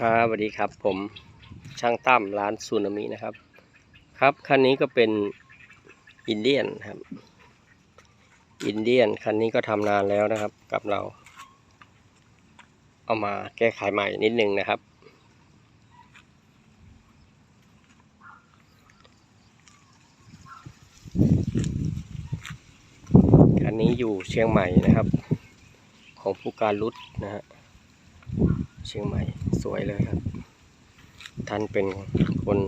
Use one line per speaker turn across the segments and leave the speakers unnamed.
ครับสวัสดีครับผมช่างตั้มร้านซูนามินะครับ ครับคันนี้ก็เป็นอินเดียนครับ อินเดียนคันนี้ก็ทำนานแล้วนะครับ กับเรา เอามาแก้ไขใหม่นิดนึงนะครับ คันนี้อยู่เชียงใหม่นะครับ ของผู้การรุดนะฮะเชียงใหม่ สวยเลยครับ ท่านเป็นคน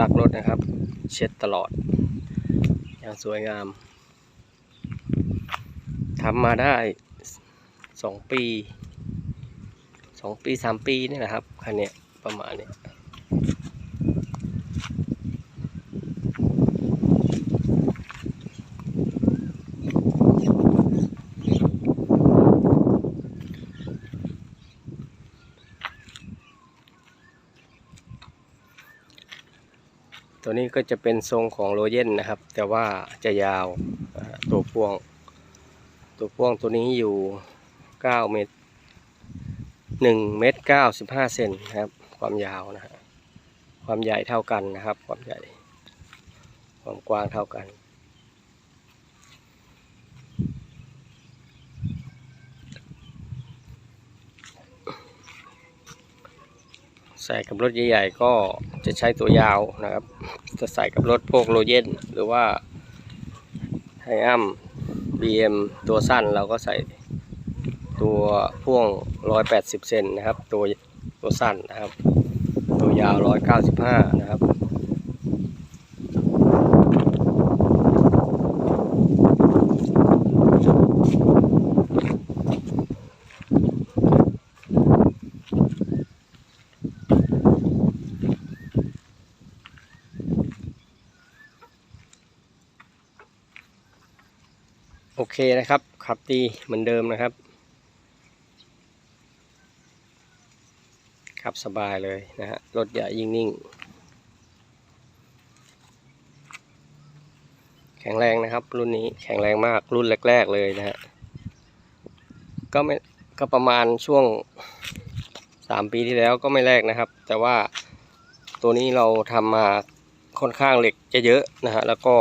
รักรถนะครับ เช็ดตลอด อย่างสวยงามทำมาได้สองปีสองปีสามปีนี่แหละครับคันนี้ประมาณนี้ ตัวนี้ก็จะเป็นทรงของโรเยนนะครับ แต่ว่าจะยาวตัวพ่วง ตัวพ่วงตัวนี้อยู่เก้าเมตรหนึ่งเมตรเก้าสิบห้าเซนนะครับ ความยาวนะฮะความใหญ่เท่ากันนะครับ ความใหญ่ ความกว้างเท่ากัน ใส่กับรถใหญ่ๆก็จะใช้ตัวยาวนะครับ จะใส่กับรถพวกโรเยนหรือว่าไฮอัม BM ตัวสั้นเราก็ใส่ตัวพ่วง 180 เซนนะครับ ตัวตัวสั้นนะครับ ตัวยาว 195 นะครับ โอเคนะครับ ขับดีเหมือนเดิมนะครับ ขับสบายเลยนะฮะ รถใหญ่ยิ่งนิ่ง แข็งแรงนะครับ รุ่นนี้แข็งแรงมากรุ่นแรก ๆ เลยนะฮะ ก็ไม่ก็ประมาณช่วงสามปีที่แล้วก็ไม่แรกนะครับ แต่ว่าตัวนี้เราทำมาค่อนข้างเหล็กจะเยอะนะฮะ แล้วก็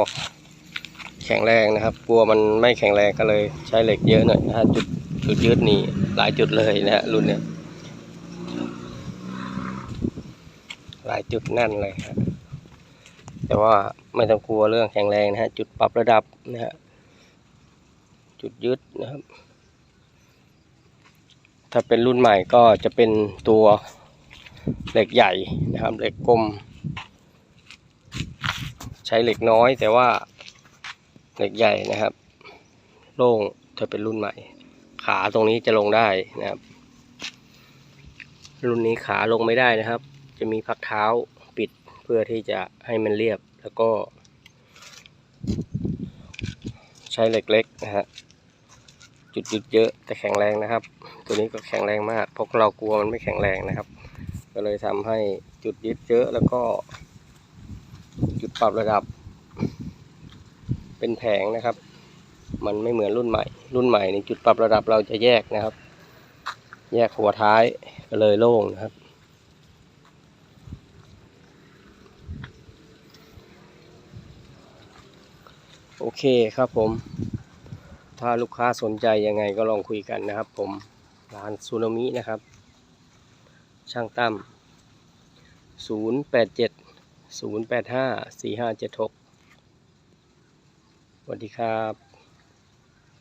แข็งแรงนะครับ กลัวมันไม่แข็งแรงก็เลยใช้เหล็กเยอะหน่อยนะฮะจุดจุดยืดนี่หลายจุดเลยนะฮะรุ่นเนี้ยหลายจุดแน่นเลยครับแต่ว่าไม่ต้องกลัวเรื่องแข็งแรงนะฮะจุดปรับระดับนะฮะจุดยึดนะครับ ถ้าเป็นรุ่นใหม่ก็จะเป็นตัวเหล็กใหญ่นะครับเหล็กกลม ใช้เหล็กน้อยแต่ว่า เหล็กใหญ่นะครับ โล่งถ้าเป็นรุ่นใหม่ ขาตรงนี้จะลงได้นะครับ รุ่นนี้ขาลงไม่ได้นะครับ จะมีพักเท้าปิดเพื่อที่จะให้มันเรียบแล้วก็ ใช้เหล็กเล็กนะฮะจุดยุดเยอะแต่แข็งแรงนะครับ ตัวนี้ก็แข็งแรงมากเพราะเรากลัวมันไม่แข็งแรงนะครับ ก็เลยทำให้จุดยึดเยอะแล้วก็ จุดปรับระดับ เป็นแผงนะครับ มันไม่เหมือนรุ่นใหม่ รุ่นใหม่ในจุดปรับระดับเราจะแยกนะครับ แยกหัวท้ายก็เลยโล่งนะครับ โอเคครับผม ถ้าลูกค้าสนใจยังไงก็ลองคุยกันนะครับ ผมร้านซูนามินะครับ ช่างตั้ม087 085 4576 สวัสดีครับ